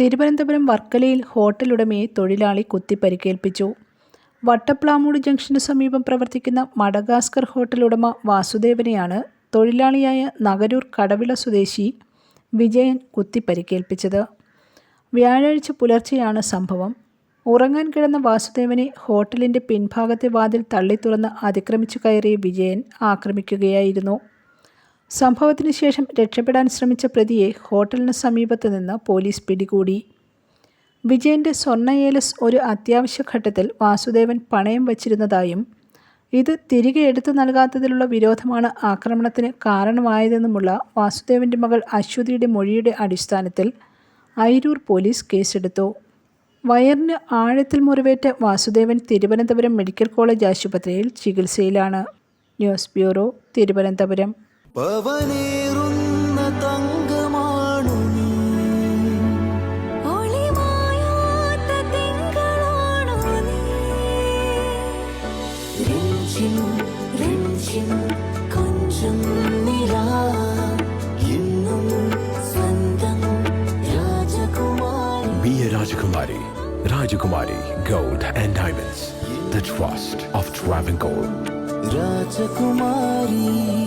തിരുവനന്തപുരം വർക്കലയിൽ ഹോട്ടൽ ഉടമയെ തൊഴിലാളി കുത്തിപ്പരിക്കേൽപ്പിച്ചു. വട്ടപ്ലാമൂട് ജംഗ്ഷന് സമീപം പ്രവർത്തിക്കുന്ന മഡഗാസ്കർ ഹോട്ടൽ ഉടമ വാസുദേവനെയാണ് തൊഴിലാളിയായ നഗരൂർ കടവിള സ്വദേശി വിജയൻ കുത്തിപ്പരിക്കേൽപ്പിച്ചത്. വ്യാഴാഴ്ച പുലർച്ചെയാണ് സംഭവം. ഉറങ്ങാൻ കിടന്ന വാസുദേവനെ ഹോട്ടലിന്റെ പിൻഭാഗത്തെ വാതിൽ തള്ളി തുറന്ന് അതിക്രമിച്ചു കയറിയ വിജയൻ ആക്രമിക്കുകയായിരുന്നു. സംഭവത്തിന് ശേഷം രക്ഷപ്പെടാൻ ശ്രമിച്ച പ്രതിയെ ഹോട്ടലിന് സമീപത്ത് നിന്ന് പോലീസ് പിടികൂടി. വിജയന്റെ സ്വർണ ഏലസ് ഒരു അത്യാവശ്യ ഘട്ടത്തിൽ വാസുദേവൻ പണയം വച്ചിരുന്നതായും ഇത് തിരികെ എടുത്തു നൽകാത്തതിലുള്ള വിരോധമാണ് ആക്രമണത്തിന് കാരണമായതെന്നുമുള്ള വാസുദേവന്റെ മകൾ അശ്വതിയുടെ മൊഴിയുടെ അടിസ്ഥാനത്തിൽ അയിരൂർ പോലീസ് കേസെടുത്തു. വയറിന് ആഴത്തിൽ മുറിവേറ്റ വാസുദേവൻ തിരുവനന്തപുരം മെഡിക്കൽ കോളേജ് ആശുപത്രിയിൽ ചികിത്സയിലാണ്. News bureau Thiruvananthapuram. പവനേറുന്ന തങ്കമാണു. രഞ്ജിം, രഞ്ജിം, കൊഞ്ചും നിലാ. രാജകുമാരി Be a Rajakumari. Rajakumari Gold and Diamonds. The trust of Travancore. രാജകുമാരി